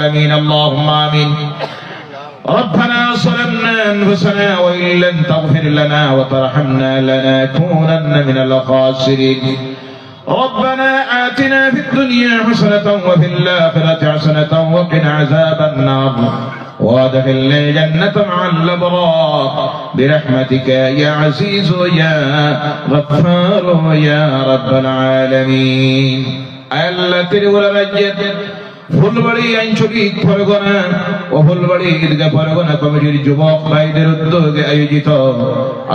آمين اللهم آمين. ربنا ظلمنا أنفسنا وإن لم تغفر لنا وترحمنا لنكونن من الخاسرين. ربنا آتنا في الدنيا حسنة وفي الآخرة حسنة وقنا عذاب النار. وادخلنا الجنة مع الأبرار. برحمتك يا عزيز يا غفار يا رب العالمين. ألا تروا رجت ফুলবাড়ি আঞ্চলিক পরগনা ও ফুলবাড়ি ঈদগাহ পরগনা কমিটির যুবক ভাইদের উদ্যোগে আয়োজিত।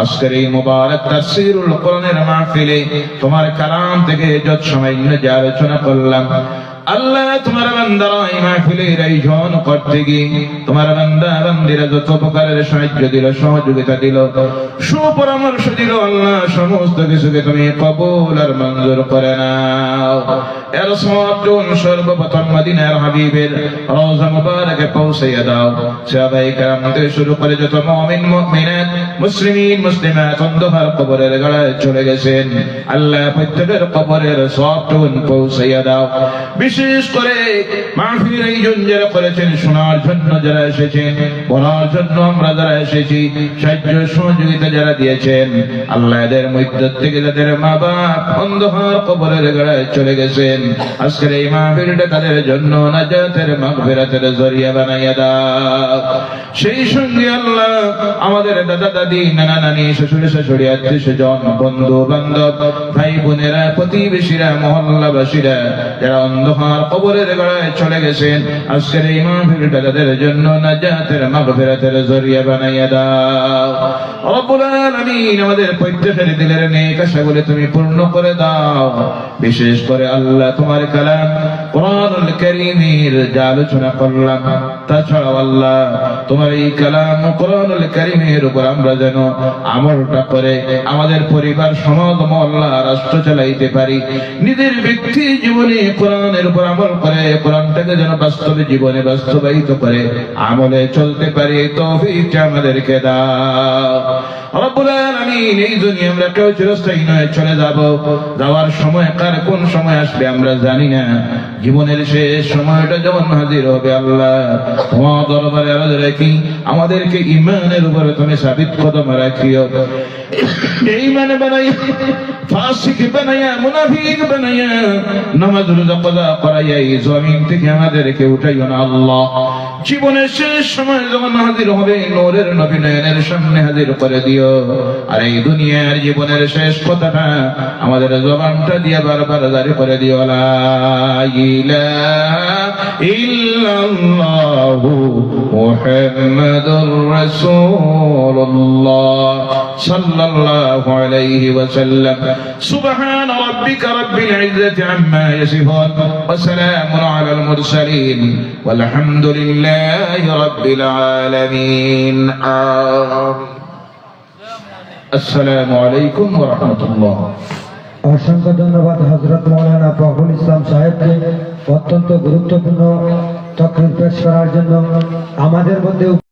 আজকের এই মুবারক তাফসীরুল কোরআনের মাহফিলে তোমার কালাম থেকে যত সময় যে আলোচনা করলাম আল্লাহ তোমার বান্দারা এই মাহফিলের আয়োজন করতে গিয়ে তোমার বান্দা বান্দিরা যত প্রকারের সাহায্য দিল সহযোগিতা দিল সুপরামর্শ দিল আল্লাহ সমস্ত কিছুকে তুমি কবুল আর মঞ্জুর করে নাও এর সমাপ্তন সর্বপ্রথম মদিনার হাবিবের রওজা মুবারকে পৌঁছাইয়া দাও সাহাবায়ে کرام থেকে শুরু করে যত মুমিন মুমিনাত মুসলিমিন মুসলিমাত অন্ধকার কবরের গড়ায় চলে গেছেন আল্লাহ প্রত্যেকের কবরের সবটুন পৌঁছাইয়া দাও বিশেষ করে মাহফিল আয়োজন যারা করেছেন, শোনার জন্য যারা এসেছেন, বলার জন্য আমরা যারা এসেছি, সাহায্য সহযোগিতা যারা দিয়েছেন, আল্লাহ এদের মধ্য থেকে যাদের মা বাপ অন্ধকার কবরের গড়ায় চলে গেছেন, আজকের এই মাহফিলটা তাদের জন্য নাজাতের মাগফিরাতের জরিয়া বানাইয়া দাও। সেই সঙ্গে আল্লাহ আমাদের দাদা, দাদি, নানা, নানি, শ্বশুর, শাশুড়ি, আত্মীয় স্বজন বন্ধু বান্ধব ভাই বোনেরা প্রতিবেশীরা, মহল্লাবাসীরা, যারা অন্ধকার কবরের গড়ায় চলে গেছেন। আজকের এই মাহফিলটা জন্য নাজাতের মাগফিরাতের জরিয়া বানাইয়া দাও। আমাদের প্রত্যেকের দিলের নেক আশাগুলি তুমি পূর্ণ করে দাও। বিশেষ করে আল্লাহ তোমার কালাম কোরআনুল কারীমের যা আলোচনা করলাম, তাছাড়াও আল্লাহ তোমার এই কালাম কোরআনুল কারীমের উপর আমরা যেন আমলটা করে আমাদের পরিবার, সমাজ মহল্লা, রাষ্ট্র চালাইতে পারি। নিজের ব্যক্তি জীবনে কোরআনের উপর আমল করে কোরআনটাকে যেন বাস্তবে জীবনে বাস্তবায়িত করে, আমলে চলতে পারি তৌফিকটা আমাদেরকে দাও। আমরা কেউ চিরস্থায়ী নয়, চলে যাব। যাওয়ার সময় কার কোন সময় আসবে আমরা জানি না। জীবনের শেষ সময়টা যখন হাজির হবে আল্লাহ, তোমার দরবারে আরজ রাখি, আমাদেরকে ইমানের উপরে তুমি সাবিত কদম রাখিও। নামাজ আল্লাহ। জীবনের শেষ সময় হাজির করে দিও। আর এই জীবনের শেষ কথাটা আমাদের জবানটা দিয়ে বারবার জারি করে দিও লা ইলাহা ইল্লাল্লাহু মুহাম্মাদুর রাসূলুল্লাহ সাল্লাল্লাহু আলাইহি ওয়াসাল্লাম সুবহান রাব্বিকা রাব্বিল ইজ্জাতি আম্মা ইয়াসিফুন ওয়া সালামুন আলাল মুরসালিন والحمد لله رب العالمين آمين السلام عليكم ورحمة الله অসংখ্য ধন্যবাদ হজরত মৌলানা ফখরুল ইসলাম সাহেবকে অত্যন্ত গুরুত্বপূর্ণ তকরির পেশ করার জন্য আমাদের মধ্যে